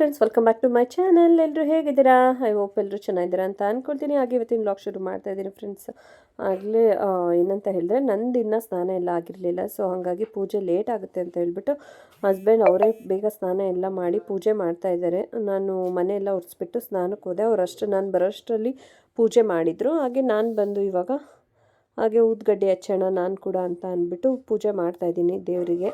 Friends welcome back to my channel ಎಲ್ಲರೂ ಹೇಗಿದ್ದೀರಾ? I hope ಎಲ್ಲರೂ ಚೆನ್ನಾಗಿದ್ದೀರಾ ಅಂತ ಅಂದ್ಕೊಳ್ತೀನಿ ಹಾಗೆ ಇವತ್ತಿನ ಬ್ಲಾಗ್ ಶುರು ಮಾಡ್ತಾ ಇದ್ದೀನಿ ಫ್ರೆಂಡ್ಸ್ ಆಗಲೇ ಏನಂತ ಹೇಳಿದ್ರೆ ನಂದು ಇನ್ನೂ ಸ್ನಾನ ಎಲ್ಲ ಆಗಿರಲಿಲ್ಲ. ಸೊ ಹಾಗಾಗಿ ಪೂಜೆ ಲೇಟ್ ಆಗುತ್ತೆ ಅಂತ ಹೇಳಿಬಿಟ್ಟು ಹಸ್ಬೆಂಡ್ ಅವರೇ ಬೇಗ ಸ್ನಾನ ಎಲ್ಲ ಮಾಡಿ ಪೂಜೆ ಮಾಡ್ತಾ ಇದ್ದಾರೆ. ನಾನು ಮನೆ ಎಲ್ಲ ಒರೆಸ್ಬಿಟ್ಟು ಸ್ನಾನಕ್ಕೆ ಹೋದೆ. ಅವರಷ್ಟು ನಾನು ಬರೋಷ್ಟರಲ್ಲಿ ಪೂಜೆ ಮಾಡಿದರು. ಹಾಗೆ ನಾನು ಬಂದು ಇವಾಗ ಹಾಗೆ ಊದ್ಗಡ್ಡೆ ಹಚ್ಚೋಣ ನಾನು ಕೂಡ ಅಂತ ಅಂದ್ಬಿಟ್ಟು ಪೂಜೆ ಮಾಡ್ತಾಯಿದ್ದೀನಿ ದೇವರಿಗೆ.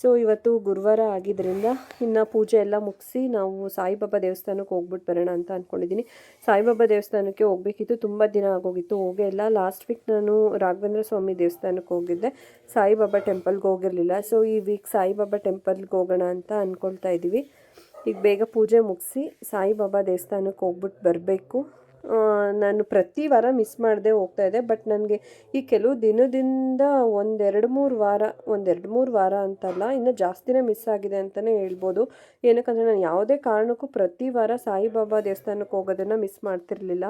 ಸೊ ಇವತ್ತು ಗುರುವಾರ ಆಗಿದ್ದರಿಂದ ಇನ್ನು ಪೂಜೆ ಎಲ್ಲ ಮುಗಿಸಿ ನಾವು ಸಾಯಿಬಾಬಾ ದೇವಸ್ಥಾನಕ್ಕೆ ಹೋಗ್ಬಿಟ್ಟು ಬರೋಣ ಅಂತ ಅಂದ್ಕೊಂಡಿದ್ದೀನಿ ಸಾಯಿಬಾಬಾ ದೇವಸ್ಥಾನಕ್ಕೆ ಹೋಗಬೇಕಿತ್ತು, ತುಂಬ ದಿನ ಆಗೋಗಿತ್ತು. ಹೋಗೇ ಇಲ್ಲ. ಲಾಸ್ಟ್ ವೀಕ್ ನಾನು ರಾಘವೇಂದ್ರ ಸ್ವಾಮಿ ದೇವಸ್ಥಾನಕ್ಕೆ ಹೋಗಿದ್ದೆ. ಸಾಯಿಬಾಬಾ ಟೆಂಪಲ್ಗೆ ಹೋಗಿರಲಿಲ್ಲ. ಸೊ ಈ ವೀಕ್ ಸಾಯಿಬಾಬಾ ಟೆಂಪಲ್ಗೆ ಹೋಗೋಣ ಅಂತ ಅಂದ್ಕೊಳ್ತಾ ಇದ್ದೀವಿ ಈಗ ಬೇಗ ಪೂಜೆ ಮುಗಿಸಿ ಸಾಯಿಬಾಬಾ ದೇವಸ್ಥಾನಕ್ಕೆ ಹೋಗ್ಬಿಟ್ಟು ಬರಬೇಕು. ನಾನು ಪ್ರತಿ ವಾರ ಮಿಸ್ ಮಾಡದೆ ಹೋಗ್ತಾ ಇದ್ದೆ ಬಟ್ ನನಗೆ ಈ ಕೆಲವು ದಿನದಿಂದ ಒಂದೆರಡು ಮೂರು ವಾರ, ಒಂದೆರಡು ಮೂರು ವಾರ ಅಂತಲ್ಲ, ಇನ್ನು ಜಾಸ್ತಿನೇ ಮಿಸ್ ಆಗಿದೆ ಅಂತಲೇ ಹೇಳ್ಬೋದು. ಏನಕ್ಕಂದರೆ, ನಾನು ಯಾವುದೇ ಕಾರಣಕ್ಕೂ ಪ್ರತಿ ವಾರ ಸಾಯಿಬಾಬಾ ದೇವಸ್ಥಾನಕ್ಕೆ ಹೋಗೋದನ್ನು ಮಿಸ್ ಮಾಡ್ತಿರ್ಲಿಲ್ಲ.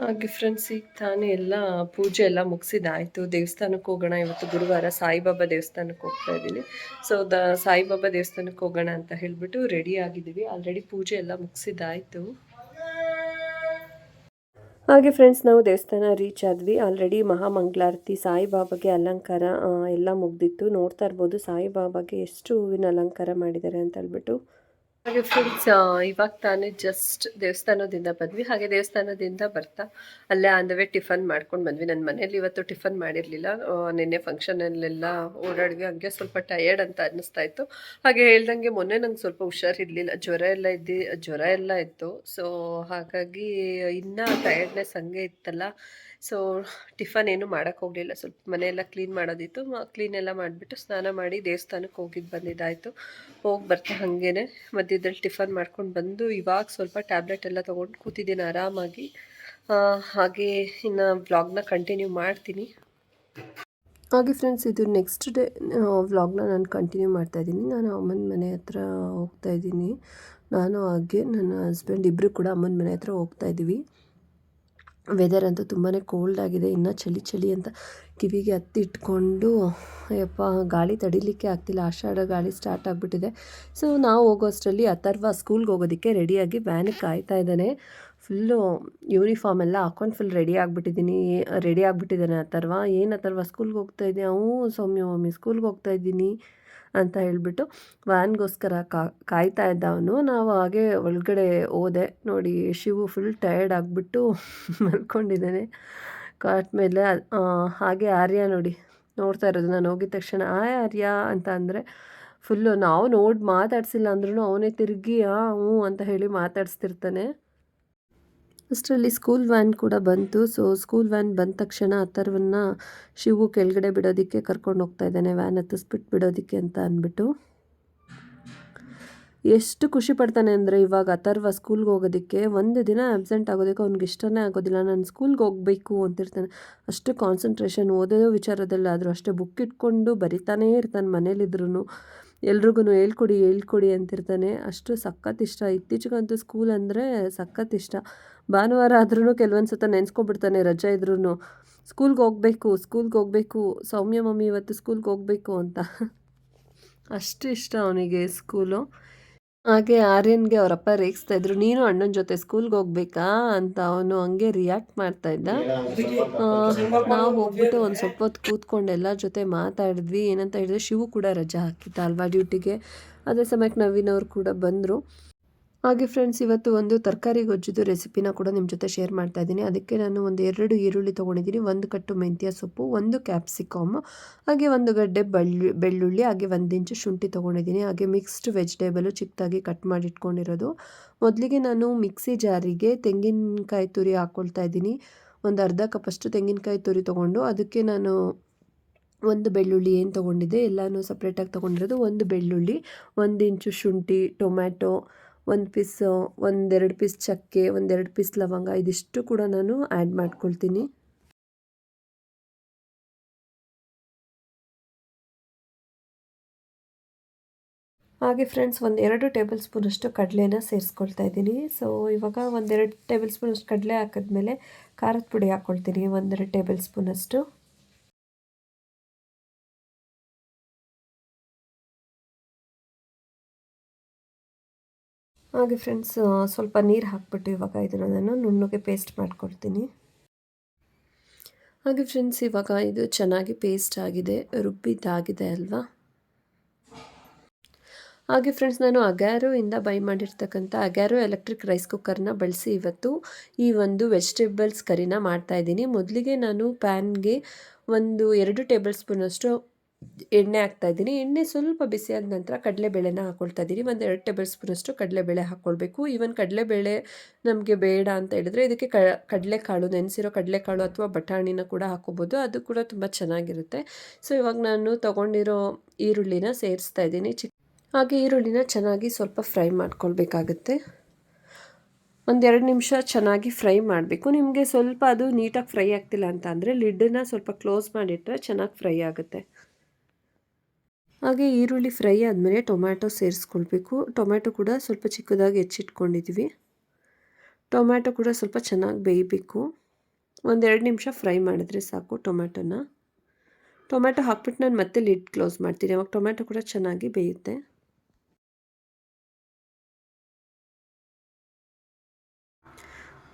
ಹಾಗೆ ಫ್ರೆಂಡ್ಸ್ ಈಗ ತಾನೇ ಎಲ್ಲ ಪೂಜೆ ಎಲ್ಲ ಮುಗಿಸಿದಾಯಿತು. ದೇವಸ್ಥಾನಕ್ಕೆ ಹೋಗೋಣ, ಇವತ್ತು ಗುರುವಾರ ಸಾಯಿಬಾಬಾ ದೇವಸ್ಥಾನಕ್ಕೆ ಹೋಗ್ತಾ ಇದ್ದೀನಿ. ಸೊ ದ, ಸಾಯಿಬಾಬಾ ದೇವಸ್ಥಾನಕ್ಕೆ ಹೋಗೋಣ ಅಂತ ಹೇಳಿಬಿಟ್ಟು ರೆಡಿ ಆಗಿದ್ದೀವಿ. ಆಲ್ರೆಡಿ ಪೂಜೆ ಎಲ್ಲ ಮುಗಿಸಿದಾಯಿತು. ಹಾಗೆ ಫ್ರೆಂಡ್ಸ್ ನಾವು ದೇವಸ್ಥಾನ ರೀಚ್ ಆದ್ವಿ. ಆಲ್ರೆಡಿ ಮಹಾಮಂಗಳಾರತಿ ಸಾಯಿಬಾಬಾಗೆ ಅಲಂಕಾರ ಎಲ್ಲ ಮುಗ್ದಿತ್ತು. ನೋಡ್ತಾ ಇರ್ಬೋದು ಸಾಯಿಬಾಬಾಗೆ ಎಷ್ಟು ಹೂವಿನ ಅಲಂಕಾರ ಮಾಡಿದ್ದಾರೆ ಅಂತ ಹೇಳ್ಬಿಟ್ಟು. ಹಾಗೆ ಫ್ರೆಂಡ್ಸ್ ಇವಾಗ ತಾನೇ ಜಸ್ಟ್ ದೇವಸ್ಥಾನದಿಂದ ಬಂದ್ವಿ. ಹಾಗೆ ದೇವಸ್ಥಾನದಿಂದ ಬರ್ತಾ ಅಲ್ಲೇ ಆನ್ ದ ವೇ ಟಿಫನ್ ಮಾಡ್ಕೊಂಡು ಬಂದ್ವಿ. ನನ್ನ ಮನೇಲಿ ಇವತ್ತು ಟಿಫನ್ ಮಾಡಿರಲಿಲ್ಲ. ನಿನ್ನೆ ಫಂಕ್ಷನಲ್ಲೆಲ್ಲ ಓಡಾಡಿದ್ವಿ ಹಂಗೆ ಸ್ವಲ್ಪ ಟಯರ್ಡ್ ಅಂತ ಅನ್ನಿಸ್ತಾ ಇತ್ತು. ಹಾಗೆ ಹೇಳ್ದಂಗೆ ಮೊನ್ನೆ ನಂಗೆ ಸ್ವಲ್ಪ ಹುಷಾರಿರಲಿಲ್ಲ ಜ್ವರ ಎಲ್ಲ ಇದ್ದು, ಜ್ವರ ಎಲ್ಲ ಇತ್ತು. ಸೊ ಹಾಗಾಗಿ ಇನ್ನೂ ಟಯರ್ಡ್ನೆಸ್ ಹಂಗೆ ಇತ್ತಲ್ಲ. ಸೊ ಟಿಫನ್ ಏನು ಹೋಗಲಿಲ್ಲ. ಸ್ವಲ್ಪ ಮನೆಯೆಲ್ಲ ಕ್ಲೀನ್ ಮಾಡೋದಿತ್ತು. ಕ್ಲೀನ್ ಎಲ್ಲ ಮಾಡಿಬಿಟ್ಟು ಸ್ನಾನ ಮಾಡಿ ದೇವಸ್ಥಾನಕ್ಕೆ ಹೋಗಿದ್ದು ಬಂದಿದ್ದಾಯಿತು. ಹೋಗಿ ಬರ್ತಾ ಹಾಗೇ ಮಧ್ಯದಲ್ಲಿ ಟಿಫನ್ ಮಾಡ್ಕೊಂಡು ಬಂದು ಇವಾಗ ಸ್ವಲ್ಪ ಟ್ಯಾಬ್ಲೆಟ್ ಎಲ್ಲ ತೊಗೊಂಡು ಕೂತಿದ್ದೀನಿ ಆರಾಮಾಗಿ. ಹಾಗೆ ಇನ್ನು ವ್ಲಾಗ್ನ ಕಂಟಿನ್ಯೂ ಮಾಡ್ತೀನಿ. ಹಾಗೆ ಫ್ರೆಂಡ್ಸ್ ಇದು ನೆಕ್ಸ್ಟ್ ಡೇ ವ್ಲಾಗ್ನ ನಾನು ಕಂಟಿನ್ಯೂ ಮಾಡ್ತಾಯಿದ್ದೀನಿ ನಾನು ಅಮ್ಮನ ಮನೆ ಹತ್ರ ಹೋಗ್ತಾ ಇದ್ದೀನಿ. ನಾನು ಹಾಗೆ ನನ್ನ ಹಸ್ಬೆಂಡ್ ಇಬ್ಬರು ಕೂಡ ಅಮ್ಮನ ಮನೆ ಹತ್ರ ಹೋಗ್ತಾ ಇದ್ದೀವಿ. ವೆದರ್ ಅಂತೂ ತುಂಬಾ ಕೋಲ್ಡ್ ಆಗಿದೆ. ಇನ್ನೂ ಚಳಿ ಚಳಿ ಅಂತ ಕಿವಿಗೆ ಹತ್ತಿಟ್ಕೊಂಡು ಯಪ್ಪ ಗಾಳಿ ತಡಿಲಿಕ್ಕೆ ಆಗ್ತಿಲ್ಲ. ಆಷಾಢ ಗಾಳಿ ಸ್ಟಾರ್ಟ್ ಆಗಿಬಿಟ್ಟಿದೆ. ಸೊ ನಾವು ಹೋಗೋ ಅಷ್ಟರಲ್ಲಿ ಅಥರ್ವ ಸ್ಕೂಲ್ಗೆ ಹೋಗೋದಕ್ಕೆ ರೆಡಿಯಾಗಿ ವ್ಯಾನಿಗೆ ಕಾಯ್ತಾ ಇದ್ದಾನೆ. ಫುಲ್ಲು ಯೂನಿಫಾರ್ಮ್ ಎಲ್ಲ ಹಾಕೊಂಡು ಫುಲ್ ರೆಡಿ ಆಗಿಬಿಟ್ಟಿದ್ದೀನಿ. ರೆಡಿ ಆಗಿಬಿಟ್ಟಿದ್ದಾನೆ ಅಥರ್ವ. ಏನು ಅಥರ್ವ ಸ್ಕೂಲ್ಗೆ ಹೋಗ್ತಾ ಇದ್ದೆ? ಹ್ಞೂ ಸೌಮ್ಯ, ಮಮ್ಮಿ ಸ್ಕೂಲ್ಗೆ ಹೋಗ್ತಾ ಇದ್ದೀನಿ. ಅಂತ ಹೇಳಿಬಿಟ್ಟು ವ್ಯಾನ್ಗೋಸ್ಕರ ಕಾಯ್ತಾ ಇದ್ದ ಅವನು ನಾವು ಹಾಗೆ ಒಳಗಡೆ ಹೋದೆ. ನೋಡಿ, ಶಿವು ಫುಲ್ ಟಯರ್ಡ್ ಆಗಿಬಿಟ್ಟು ಮಲ್ಕೊಂಡಿದ್ದೇನೆ. ಕಾಟ್ ಮೇಲೆ ಹಾಗೆ ಆರ್ಯ ನೋಡಿ, ನೋಡ್ತಾ ಇರೋದು. ನಾನು ಹೋಗಿದ ತಕ್ಷಣ, ಆಯ್ ಆರ್ಯ ಅಂತ ಅಂದರೆ ಫುಲ್ಲು ನಾವು ನೋಡಿ ಮಾತಾಡಿಸಿಲ್ಲ ಅಂದ್ರೂ ಅವನೇ ತಿರುಗಿ, ಆ, ಹ್ಞೂ ಅಂತ ಹೇಳಿ ಮಾತಾಡಿಸ್ತಿರ್ತಾನೆ. ಅಷ್ಟರಲ್ಲಿ ಸ್ಕೂಲ್ ವ್ಯಾನ್ ಕೂಡ ಬಂತು. ಸೊ ಸ್ಕೂಲ್ ವ್ಯಾನ್ ಬಂದ ತಕ್ಷಣ ಅಥರ್ವನ್ನ ಶಿವು ಕೆಳಗಡೆ ಬಿಡೋದಕ್ಕೆ ಕರ್ಕೊಂಡು ಹೋಗ್ತಾ ಇದ್ದಾನೆ. ವ್ಯಾನ್ ಹತ್ತಿಸ್ಬಿಟ್ಟು ಬಿಡೋದಕ್ಕೆ ಅಂತ ಅಂದ್ಬಿಟ್ಟು. ಎಷ್ಟು ಖುಷಿ ಪಡ್ತಾನೆ ಅಂದರೆ ಇವಾಗ ಅಥರ್ವ ಸ್ಕೂಲ್ಗೆ ಹೋಗೋದಕ್ಕೆ ಒಂದು ದಿನ ಆಬ್ಸೆಂಟ್ ಆಗೋದಕ್ಕೆ ಅವ್ನಿಗೆ ಇಷ್ಟನೇ ಆಗೋದಿಲ್ಲ. ನಾನು ಸ್ಕೂಲ್ಗೆ ಹೋಗಬೇಕು ಅಂತಿರ್ತಾನೆ. ಅಷ್ಟು ಕಾನ್ಸಂಟ್ರೇಷನ್ ಓದೋದೋ ವಿಚಾರದಲ್ಲಾದರೂ ಅಷ್ಟೇ ಬುಕ್ ಇಟ್ಕೊಂಡು ಬರಿತಾನೇ ಇರ್ತಾನೆ ಮನೇಲಿದ್ರು ಎಲ್ರಿಗೂ ಹೇಳ್ಕೊಡಿ ಹೇಳ್ಕೊಡಿ ಅಂತಿರ್ತಾನೆ. ಅಷ್ಟು ಸಖತ್ ಇಷ್ಟ. ಇತ್ತೀಚೆಗಂತೂ ಸ್ಕೂಲ್ ಅಂದರೆ ಸಖತ್ ಇಷ್ಟ. ಭಾನುವಾರ ಆದ್ರೂ ಕೆಲವೊಂದು ಸತ ನೆನೆಸ್ಕೊಬಿಡ್ತಾನೆ ರಜೆ ಇದ್ರೂ ಸ್ಕೂಲ್ಗೆ ಹೋಗಬೇಕು ಸ್ಕೂಲ್ಗೆ ಹೋಗಬೇಕು, ಸೌಮ್ಯ ಮಮ್ಮಿ ಇವತ್ತು ಸ್ಕೂಲ್ಗೆ ಹೋಗಬೇಕು ಅಂತ. ಅಷ್ಟು ಇಷ್ಟ ಅವನಿಗೆ ಸ್ಕೂಲು ಹಾಗೆ ಆರ್ಯನ್ಗೆ ಅವರಪ್ಪ ರೇಗಿಸ್ತಾ ಇದ್ರು, ನೀನು ಅಣ್ಣನ ಜೊತೆ ಸ್ಕೂಲ್ಗೆ ಹೋಗ್ಬೇಕಾ? ಅಂತ ಅವನು ಹಂಗೆ ರಿಯಾಕ್ಟ್ ಮಾಡ್ತಾ ಇದ್ದ. ನಾವು ಹೋಗ್ಬಿಟ್ಟು ಒಂದು ಸ್ವಲ್ಪ ಹೊತ್ತು ಕೂತ್ಕೊಂಡು ಎಲ್ಲರ ಜೊತೆ ಮಾತಾಡಿದ್ವಿ. ಏನಂತ ಹೇಳಿದ್ರೆ ಶಿವು ಕೂಡ ರಜಾ ಹಾಕಿತ್ತ ಅಲ್ವಾ ಡ್ಯೂಟಿಗೆ. ಅದೇ ಸಮಯಕ್ಕೆ ನವೀನ್ ಅವರು ಕೂಡ ಬಂದರು. ಹಾಗೆ ಫ್ರೆಂಡ್ಸ್ ಇವತ್ತು ಒಂದು ತರಕಾರಿ ಗೊಜ್ಜುದು ರೆಸಿಪಿನ ಕೂಡ ನಿಮ್ಮ ಜೊತೆ ಶೇರ್ ಮಾಡ್ತಾ ಇದ್ದೀನಿ. ಅದಕ್ಕೆ ನಾನು ಒಂದು ಎರಡು ಈರುಳ್ಳಿ ತೊಗೊಂಡಿದ್ದೀನಿ. ಒಂದು ಕಟ್ಟು ಮೆಂತ್ಯ ಸೊಪ್ಪು, ಒಂದು ಕ್ಯಾಪ್ಸಿಕಮ್ ಹಾಗೆ ಒಂದು ಗಡ್ಡೆ ಬೆಳ್ಳು ಬೆಳ್ಳುಳ್ಳಿ, ಹಾಗೆ ಒಂದು ಇಂಚು ಶುಂಠಿ ತೊಗೊಂಡಿದ್ದೀನಿ. ಹಾಗೆ ಮಿಕ್ಸ್ಡ್ ವೆಜಿಟೇಬಲು ಚಿಕ್ಕದಾಗಿ ಕಟ್ ಮಾಡಿ ಇಟ್ಕೊಂಡಿರೋದು ಮೊದಲಿಗೆ ನಾನು ಮಿಕ್ಸಿ ಜಾರಿಗೆ ತೆಂಗಿನಕಾಯಿ ತುರಿ ಹಾಕ್ಕೊಳ್ತಾ ಇದ್ದೀನಿ. ಒಂದು ಅರ್ಧ ಕಪ್ಪಷ್ಟು ತೆಂಗಿನಕಾಯಿ ತುರಿ ತೊಗೊಂಡು ಅದಕ್ಕೆ ನಾನು ಒಂದು ಬೆಳ್ಳುಳ್ಳಿ ಏನು ತೊಗೊಂಡಿದ್ದೆ ಎಲ್ಲನೂ ಸಪ್ರೇಟಾಗಿ ತೊಗೊಂಡಿರೋದು. ಒಂದು ಬೆಳ್ಳುಳ್ಳಿ, ಒಂದು ಇಂಚು ಶುಂಠಿ, ಟೊಮ್ಯಾಟೊ ಒಂದು ಪೀಸ್ ಒಂದೆರಡು ಪೀಸ್ ಚಕ್ಕೆ, ಒಂದೆರಡು ಪೀಸ್ ಲವಂಗ, ಇದಿಷ್ಟು ಕೂಡ ನಾನು ಆ್ಯಡ್ ಮಾಡ್ಕೊಳ್ತೀನಿ. ಹಾಗೆ ಫ್ರೆಂಡ್ಸ್ ಒಂದು ಎರಡು ಟೇಬಲ್ ಸ್ಪೂನಷ್ಟು ಕಡಲೆನ ಸೇರಿಸ್ಕೊಳ್ತಾ ಇದ್ದೀನಿ. ಸೊ ಇವಾಗ ಒಂದೆರಡು ಟೇಬಲ್ ಸ್ಪೂನಷ್ಟು ಕಡಲೆ ಹಾಕಿದ್ಮೇಲೆ ಖಾರದ ಪುಡಿ ಹಾಕ್ಕೊಳ್ತೀನಿ ಒಂದೆರಡು ಟೇಬಲ್ ಸ್ಪೂನಷ್ಟು ಹಾಗೆ ಫ್ರೆಂಡ್ಸ್ ಸ್ವಲ್ಪ ನೀರು ಹಾಕ್ಬಿಟ್ಟು ಇವಾಗ ಇದನ್ನು ನಾನು ನುಣ್ಣಗೆ ಪೇಸ್ಟ್ ಮಾಡ್ಕೊಳ್ತೀನಿ ಹಾಗೆ ಫ್ರೆಂಡ್ಸ್ ಇವಾಗ ಇದು ಚೆನ್ನಾಗಿ ಪೇಸ್ಟ್ ಆಗಿದೆ, ರುಬ್ಬಿದ್ದಾಗಿದೆ ಅಲ್ವಾ? ಹಾಗೆ ಫ್ರೆಂಡ್ಸ್ ನಾನು ಅಗ್ಯಾರೋ ಇಂದ ಬೈ ಮಾಡಿರ್ತಕ್ಕಂಥ ಅಗ್ಯಾರೋ ಎಲೆಕ್ಟ್ರಿಕ್ ರೈಸ್ ಕುಕ್ಕರ್ನ ಬಳಸಿ ಇವತ್ತು ಈ ಒಂದು ವೆಜಿಟೇಬಲ್ಸ್ ಕರಿನ ಮಾಡ್ತಾ ಇದ್ದೀನಿ. ಮೊದಲಿಗೆ ನಾನು ಪ್ಯಾನ್ಗೆ ಒಂದು ಎರಡು ಟೇಬಲ್ ಸ್ಪೂನಷ್ಟು ಎಣ್ಣೆ ಹಾಕ್ತಾ ಇದ್ದೀನಿ. ಎಣ್ಣೆ ಸ್ವಲ್ಪ ಬಿಸಿಯಾದ ನಂತರ ಕಡಲೆಬೇಳೆನ ಹಾಕ್ಕೊಳ್ತಾ ಇದ್ದೀನಿ. ಒಂದು ಎರಡು ಟೇಬಲ್ ಸ್ಪೂನಷ್ಟು ಕಡಲೆಬೇಳೆ ಹಾಕ್ಕೊಳ್ಬೇಕು ಈವನ್ ಕಡಲೆಬೇಳೆ ನಮಗೆ ಬೇಡ ಅಂತ ಹೇಳಿದ್ರೆ ಇದಕ್ಕೆ ಕ, ಕಡಲೆಕಾಳು, ನೆನೆಸಿರೋ ಕಡಲೆಕಾಳು ಅಥವಾ ಬಟಾಣಿನ ಕೂಡ ಹಾಕೋಬೋದು. ಅದು ಕೂಡ ತುಂಬ ಚೆನ್ನಾಗಿರುತ್ತೆ. ಸೊ ಇವಾಗ ನಾನು ತೊಗೊಂಡಿರೋ ಈರುಳ್ಳಿನ ಸೇರಿಸ್ತಾ ಇದ್ದೀನಿ. ಚಿಕ್, ಹಾಗೆ ಈರುಳ್ಳಿನ ಚೆನ್ನಾಗಿ ಸ್ವಲ್ಪ ಫ್ರೈ ಮಾಡ್ಕೊಳ್ಬೇಕಾಗುತ್ತೆ. ಒಂದೆರಡು ನಿಮಿಷ ಚೆನ್ನಾಗಿ ಫ್ರೈ ಮಾಡಬೇಕು. ನಿಮಗೆ ಸ್ವಲ್ಪ ಅದು ನೀಟಾಗಿ ಫ್ರೈ ಆಗ್ತಿಲ್ಲ ಅಂತ ಅಂದರೆ ಲಿಡ್ಡನ್ನು ಸ್ವಲ್ಪ ಕ್ಲೋಸ್ ಮಾಡಿಟ್ರೆ ಚೆನ್ನಾಗಿ ಫ್ರೈ ಆಗುತ್ತೆ. ಹಾಗೆ ಈರುಳ್ಳಿ ಫ್ರೈ ಆದಮೇಲೆ ಟೊಮ್ಯಾಟೊ ಸೇರಿಸ್ಕೊಳ್ಬೇಕು. ಟೊಮ್ಯಾಟೊ ಕೂಡ ಸ್ವಲ್ಪ ಚಿಕ್ಕದಾಗಿ ಹೆಚ್ಚಿಟ್ಕೊಂಡಿದ್ವಿ. ಟೊಮ್ಯಾಟೊ ಕೂಡ ಸ್ವಲ್ಪ ಚೆನ್ನಾಗಿ ಬೇಯಬೇಕು. ಒಂದೆರಡು ನಿಮಿಷ ಫ್ರೈ ಮಾಡಿದ್ರೆ ಸಾಕು ಟೊಮ್ಯಾಟೊನ. ಟೊಮ್ಯಾಟೊ ಹಾಕ್ಬಿಟ್ಟು ನಾನು ಮತ್ತೆ ಲಿಡ್ ಕ್ಲೋಸ್ ಮಾಡ್ತೀನಿ. ಅವಾಗ ಟೊಮ್ಯಾಟೊ ಕೂಡ ಚೆನ್ನಾಗಿ ಬೇಯುತ್ತೆ.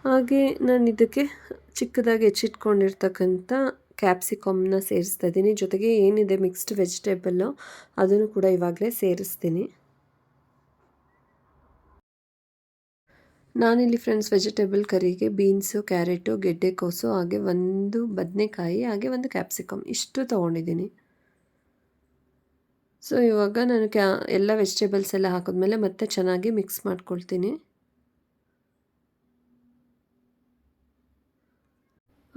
ಹಾಗೆ ನಾನು ಇದಕ್ಕೆ ಚಿಕ್ಕದಾಗಿ ಹೆಚ್ಚಿಟ್ಕೊಂಡಿರ್ತಕ್ಕಂಥ ಕ್ಯಾಪ್ಸಿಕಮ್ನ ಸೇರಿಸ್ತಾ ಇದ್ದೀನಿ ಜೊತೆಗೆ ಏನಿದೆ ಮಿಕ್ಸ್ಡ್ ವೆಜಿಟೇಬಲ್ಲು ಅದನ್ನು ಕೂಡ ಇವಾಗಲೇ ಸೇರಿಸ್ತೀನಿ. ನಾನಿಲ್ಲಿ ಫ್ರೆಂಡ್ಸ್ ವೆಜಿಟೇಬಲ್ ಕರಿಗೆ ಬೀನ್ಸು ಕ್ಯಾರೆಟು ಗೆಡ್ಡೆಕೋಸು ಹಾಗೆ ಒಂದು ಬದನೆಕಾಯಿ, ಹಾಗೆ ಒಂದು ಕ್ಯಾಪ್ಸಿಕಮ್ ಇಷ್ಟು ತೊಗೊಂಡಿದ್ದೀನಿ. ಸೊ ಇವಾಗ ನಾನು ಕ್ಯಾ ಎಲ್ಲ ವೆಜಿಟೇಬಲ್ಸ್ ಎಲ್ಲ ಹಾಕಿದ್ಮೇಲೆ ಮತ್ತೆ ಚೆನ್ನಾಗಿ ಮಿಕ್ಸ್ ಮಾಡ್ಕೊಳ್ತೀನಿ.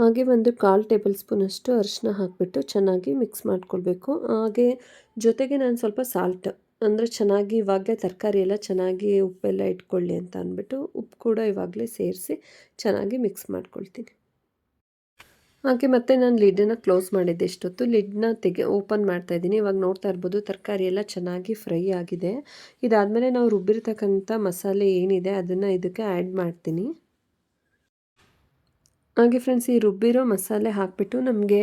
ಹಾಗೆ ಒಂದು ಕಾಲು ಟೇಬಲ್ ಸ್ಪೂನಷ್ಟು ಅರಿಶಿನ ಹಾಕಿಬಿಟ್ಟು ಚೆನ್ನಾಗಿ ಮಿಕ್ಸ್ ಮಾಡ್ಕೊಳ್ಬೇಕು. ಹಾಗೆ ಜೊತೆಗೆ ನಾನು ಸ್ವಲ್ಪ ಸಾಲ್ಟ್ ಅಂದರೆ ಚೆನ್ನಾಗಿ ಇವಾಗಲೇ ತರಕಾರಿ ಎಲ್ಲ ಚೆನ್ನಾಗಿ ಉಪ್ಪೆಲ್ಲ ಇಟ್ಕೊಳ್ಳಿ ಅಂತ ಅಂದ್ಬಿಟ್ಟು ಉಪ್ಪು ಕೂಡ ಇವಾಗಲೇ ಸೇರಿಸಿ ಚೆನ್ನಾಗಿ ಮಿಕ್ಸ್ ಮಾಡ್ಕೊಳ್ತೀನಿ. ಹಾಗೆ ಮತ್ತೆ ನಾನು ಲಿಡ್ಡನ್ನು ಕ್ಲೋಸ್ ಮಾಡಿದ್ದೆ ಎಷ್ಟೊತ್ತು ಲಿಡ್ನ ತೆಗೆ ಓಪನ್ ಮಾಡ್ತಾ ಇದ್ದೀನಿ. ಇವಾಗ ನೋಡ್ತಾ ಇರ್ಬೋದು ತರಕಾರಿ ಎಲ್ಲ ಚೆನ್ನಾಗಿ ಫ್ರೈ ಆಗಿದೆ. ಇದಾದಮೇಲೆ ನಾವು ರುಬ್ಬಿರ್ತಕ್ಕಂಥ ಮಸಾಲೆ ಏನಿದೆ ಅದನ್ನು ಇದಕ್ಕೆ ಆ್ಯಡ್ ಮಾಡ್ತೀನಿ. ಹಾಗೆ ಫ್ರೆಂಡ್ಸ್ ಈ ರುಬ್ಬಿರೋ ಮಸಾಲೆ ಹಾಕಿಬಿಟ್ಟು ನಮಗೆ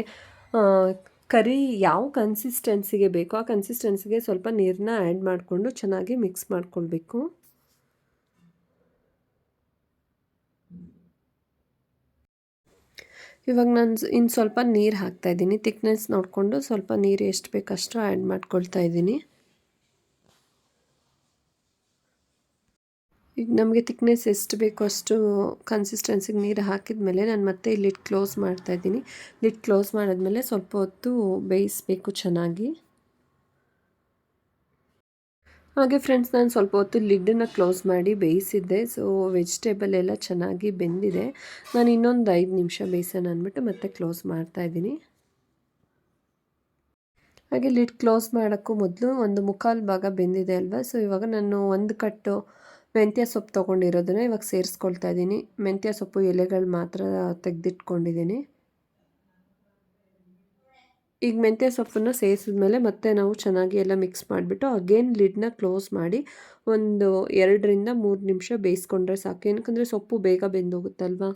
ಕರಿ ಯಾವ ಕನ್ಸಿಸ್ಟೆನ್ಸಿಗೆ ಬೇಕೋ ಆ ಕನ್ಸಿಸ್ಟೆನ್ಸಿಗೆ ಸ್ವಲ್ಪ ನೀರನ್ನ ಆ್ಯಡ್ ಮಾಡಿಕೊಂಡು ಚೆನ್ನಾಗಿ ಮಿಕ್ಸ್ ಮಾಡ್ಕೊಳ್ಬೇಕು. ಇವಾಗ ನಾನು ಇನ್ನು ಸ್ವಲ್ಪ ನೀರು ಹಾಕ್ತಾಯಿದ್ದೀನಿ ತಿಕ್ನೆಸ್ ನೋಡಿಕೊಂಡು ಸ್ವಲ್ಪ ನೀರು ಎಷ್ಟು ಬೇಕಷ್ಟು ಆ್ಯಡ್ ಮಾಡ್ಕೊಳ್ತಾ ಇದ್ದೀನಿ. ಈಗ ನಮಗೆ ತಿಕ್ನೆಸ್ ಎಷ್ಟು ಬೇಕೋ ಅಷ್ಟು ಕನ್ಸಿಸ್ಟೆನ್ಸಿಗೆ ನೀರು ಹಾಕಿದ ಮೇಲೆ ನಾನು ಮತ್ತೆ ಲಿಡ್ ಕ್ಲೋಸ್ ಮಾಡ್ತಾ ಇದ್ದೀನಿ. ಲಿಡ್ ಕ್ಲೋಸ್ ಮಾಡಿದ್ಮೇಲೆ ಸ್ವಲ್ಪ ಹೊತ್ತು ಬೇಯಿಸಬೇಕು ಚೆನ್ನಾಗಿ. ಹಾಗೆ ಫ್ರೆಂಡ್ಸ್ ನಾನು ಸ್ವಲ್ಪ ಹೊತ್ತು ಲಿಡ್ಡನ್ನು ಕ್ಲೋಸ್ ಮಾಡಿ ಬೇಯಿಸಿದ್ದೆ. ಸೊ ವೆಜಿಟೇಬಲ್ ಎಲ್ಲ ಚೆನ್ನಾಗಿ ಬೆಂದಿದೆ. ನಾನು ಇನ್ನೊಂದು ಐದು ನಿಮಿಷ ಬೇಯಿಸೋಣ ಅಂದ್ಬಿಟ್ಟು ಮತ್ತೆ ಕ್ಲೋಸ್ ಮಾಡ್ತಾ ಇದ್ದೀನಿ. ಹಾಗೆ ಲಿಡ್ ಕ್ಲೋಸ್ ಮಾಡೋಕ್ಕೂ ಮೊದಲು ಒಂದು ಮುಕ್ಕಾಲು ಭಾಗ ಬೆಂದಿದೆ ಅಲ್ವಾ? ಸೊ ಇವಾಗ ನಾನು ಒಂದು ಕಟ್ಟು ಮೆಂತ್ಯ ಸೊಪ್ಪು ತೊಗೊಂಡಿರೋದನ್ನ ಇವಾಗ ಸೇರಿಸ್ಕೊಳ್ತಾ ಇದ್ದೀನಿ. ಮೆಂತ್ಯ ಸೊಪ್ಪು ಎಲೆಗಳು ಮಾತ್ರ ತೆಗೆದಿಟ್ಕೊಂಡಿದ್ದೀನಿ. ಈಗ ಮೆಂತ್ಯ ಸೊಪ್ಪನ್ನು ಸೇರಿಸಿದ್ಮೇಲೆ ಮತ್ತೆ ನಾವು ಚೆನ್ನಾಗಿ ಎಲ್ಲ ಮಿಕ್ಸ್ ಮಾಡಿಬಿಟ್ಟು ಅಗೇನ್ ಲಿಡ್ನ ಕ್ಲೋಸ್ ಮಾಡಿ ಒಂದು ಎರಡರಿಂದ ಮೂರು ನಿಮಿಷ ಬೇಯಿಸ್ಕೊಂಡ್ರೆ ಸಾಕು. ಏನಕ್ಕಂದರೆ ಸೊಪ್ಪು ಬೇಗ ಬೆಂದೋಗುತ್ತಲ್ವಾ?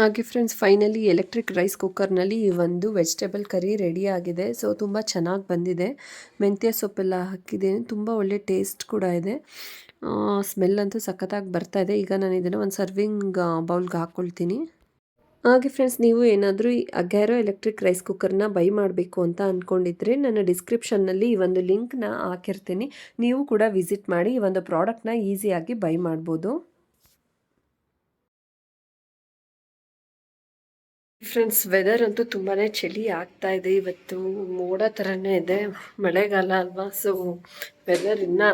ಹಾಗೆ ಫ್ರೆಂಡ್ಸ್ ಫೈನಲಿ ಎಲೆಕ್ಟ್ರಿಕ್ ರೈಸ್ ಕುಕ್ಕರ್ನಲ್ಲಿ ಈ ಒಂದು ವೆಜಿಟೇಬಲ್ ಕರಿ ರೆಡಿ ಆಗಿದೆ. ಸೊ ತುಂಬ ಚೆನ್ನಾಗಿ ಬಂದಿದೆ. ಮೆಂತ್ಯ ಸೊಪ್ಪೆಲ್ಲ ಹಾಕಿದ್ದೀನಿ ತುಂಬ ಒಳ್ಳೆ ಟೇಸ್ಟ್ ಕೂಡ ಇದೆ. ಸ್ಮೆಲ್ ಅಂತೂ ಸಖತ್ತಾಗಿ ಬರ್ತಾ ಇದೆ. ಈಗ ನಾನು ಇದನ್ನು ಒಂದು ಸರ್ವಿಂಗ್ ಬೌಲ್ಗೆ ಹಾಕ್ಕೊಳ್ತೀನಿ ಹಾಗೆ ಫ್ರೆಂಡ್ಸ್ ನೀವು ಏನಾದರೂ ಈ ಅಗ್ಯಾರೋ ಎಲೆಕ್ಟ್ರಿಕ್ ರೈಸ್ ಕುಕ್ಕರ್ನ ಬೈ ಮಾಡಬೇಕು ಅಂತ ಅಂದ್ಕೊಂಡಿದ್ರೆ ನನ್ನ ಡಿಸ್ಕ್ರಿಪ್ಷನ್ನಲ್ಲಿ ಈ ಒಂದು ಲಿಂಕ್ನ ಹಾಕಿರ್ತೀನಿ. ನೀವು ಕೂಡ ವಿಸಿಟ್ ಮಾಡಿ ಈ ಒಂದು ಪ್ರಾಡಕ್ಟ್ನ ಈಸಿಯಾಗಿ ಬೈ ಮಾಡ್ಬೋದು. ಫ್ರೆಂಡ್ಸ್ ವೆದರ್ ಅಂತೂ ತುಂಬಾ ಚಳಿ ಆಗ್ತಾ ಇದೆ. ಇವತ್ತು ಮೋಡ ಥರನೇ ಇದೆ. ಮಳೆಗಾಲ ಅಲ್ವಾ? ಸೊ ವೆದರ್ ಇನ್ನೂ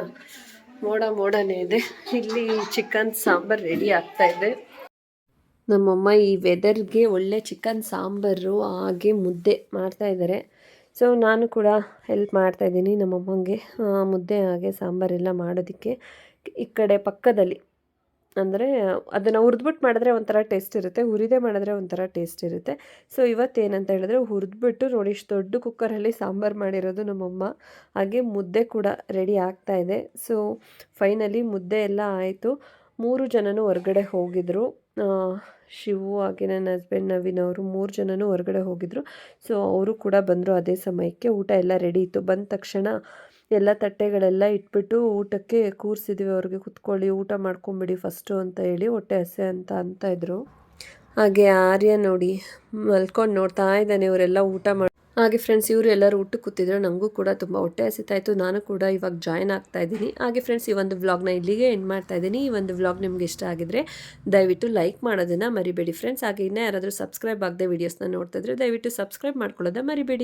ಮೋಡ ಮೋಡನೇ ಇದೆ. ಇಲ್ಲಿ ಚಿಕನ್ ಸಾಂಬಾರು ರೆಡಿ ಆಗ್ತಾ ಇದೆ. ನಮ್ಮಮ್ಮ ಈ ವೆದರ್ಗೆ ಒಳ್ಳೆ ಚಿಕನ್ ಸಾಂಬಾರು, ಹಾಗೆ ಮುದ್ದೆ ಮಾಡ್ತಾ ಇದ್ದಾರೆ ಸೊ ನಾನು ಕೂಡ ಹೆಲ್ಪ್ ಮಾಡ್ತಾ ಇದ್ದೀನಿ ನಮ್ಮಮ್ಮಂಗೆ. ಮುದ್ದೆ, ಹಾಗೆ ಸಾಂಬಾರೆಲ್ಲ ಮಾಡೋದಕ್ಕೆ. ಈ ಕಡೆ ಪಕ್ಕದಲ್ಲಿ ಅಂದರೆ ಅದನ್ನು ಹುರಿದ್ಬಿಟ್ಟು ಮಾಡಿದ್ರೆ ಒಂಥರ ಟೇಸ್ಟ್ ಇರುತ್ತೆ, ಹುರಿದೇ ಮಾಡಿದ್ರೆ ಒಂಥರ ಟೇಸ್ಟ್ ಇರುತ್ತೆ. ಸೊ ಇವತ್ತೇನಂತ ಹೇಳಿದ್ರೆ ಹುರಿದ್ಬಿಟ್ಟು ನೋಡಿ, ಇಷ್ಟು ದೊಡ್ಡ ಕುಕ್ಕರಲ್ಲಿ ಸಾಂಬಾರು ಮಾಡಿರೋದು ನಮ್ಮಮ್ಮ. ಹಾಗೆ ಮುದ್ದೆ ಕೂಡ ರೆಡಿ ಆಗ್ತಾ ಇದೆ. ಸೊ ಫೈನಲಿ ಮುದ್ದೆ ಎಲ್ಲ ಆಯಿತು. ಮೂರು ಜನನೂ ಹೊರಗಡೆ ಹೋಗಿದ್ರು. ಶಿವು ಹಾಗೆ ನನ್ನ ಹಸ್ಬೆಂಡ್ ನವೀನ್ ಅವರು ಮೂರು ಜನನೂ ಹೊರಗಡೆ ಹೋಗಿದ್ರು. ಸೊ ಅವರು ಕೂಡ ಬಂದರು ಅದೇ ಸಮಯಕ್ಕೆ. ಊಟ ಎಲ್ಲ ರೆಡಿ ಇತ್ತು. ಬಂದ ತಕ್ಷಣ ಎಲ್ಲ ತಟ್ಟೆಗಳೆಲ್ಲ ಇಟ್ಬಿಟ್ಟು ಊಟಕ್ಕೆ ಕೂರಿಸಿದ್ವಿ ಅವ್ರಿಗೆ. ಕುತ್ಕೊಳ್ಳಿ, ಊಟ ಮಾಡ್ಕೊಂಬಿಡಿ ಫಸ್ಟು ಅಂತ ಹೇಳಿ ಹೊಟ್ಟೆ ಹಸೆ ಅಂತ ಅಂತ ಇದ್ರು. ಹಾಗೆ ಆರ್ಯ ನೋಡಿ ಮಲ್ಕೊಂಡು ನೋಡ್ತಾ ಇದ್ದಾನೆ, ಇವರೆಲ್ಲ ಊಟ ಮಾಡಿ. ಹಾಗೆ ಫ್ರೆಂಡ್ಸ್ ಇವರು ಎಲ್ಲರೂ ಊಟಕ್ಕೆ ಕೂತಿದ್ರು. ನನಗೂ ಕೂಡ ತುಂಬ ಹೊಟ್ಟೆ ಹಸಿತಾಯಿತು ನಾನು ಕೂಡ ಇವಾಗ ಜಾಯ್ನ್ ಆಗ್ತಾ ಇದ್ದೀನಿ. ಹಾಗೆ ಫ್ರೆಂಡ್ಸ್ ಈ ಒಂದು ವ್ಲಾಗ್ನ ಇಲ್ಲಿಗೆ ಎಂಡ್ ಮಾಡ್ತಾ ಇದ್ದೀನಿ. ಈ ಒಂದು ವ್ಲಾಗ್ ನಿಮ್ಗೆ ಇಷ್ಟ ಆಗಿದ್ರೆ ದಯವಿಟ್ಟು ಲೈಕ್ ಮಾಡೋದನ್ನು ಮರಿಬೇಡಿ ಫ್ರೆಂಡ್ಸ್ ಹಾಗೆ ಇನ್ನೂ ಯಾರಾದರೂ ಸಬ್ಸ್ಕ್ರೈಬ್ ಆಗದೆ ವೀಡಿಯೋಸ್ನ ನೋಡ್ತಾ ಇದ್ರೆ ದಯವಿಟ್ಟು ಸಬ್ಸ್ಕ್ರೈಬ್ ಮಾಡ್ಕೊಳ್ಳೋದ ಮರಿಬೇಡಿ.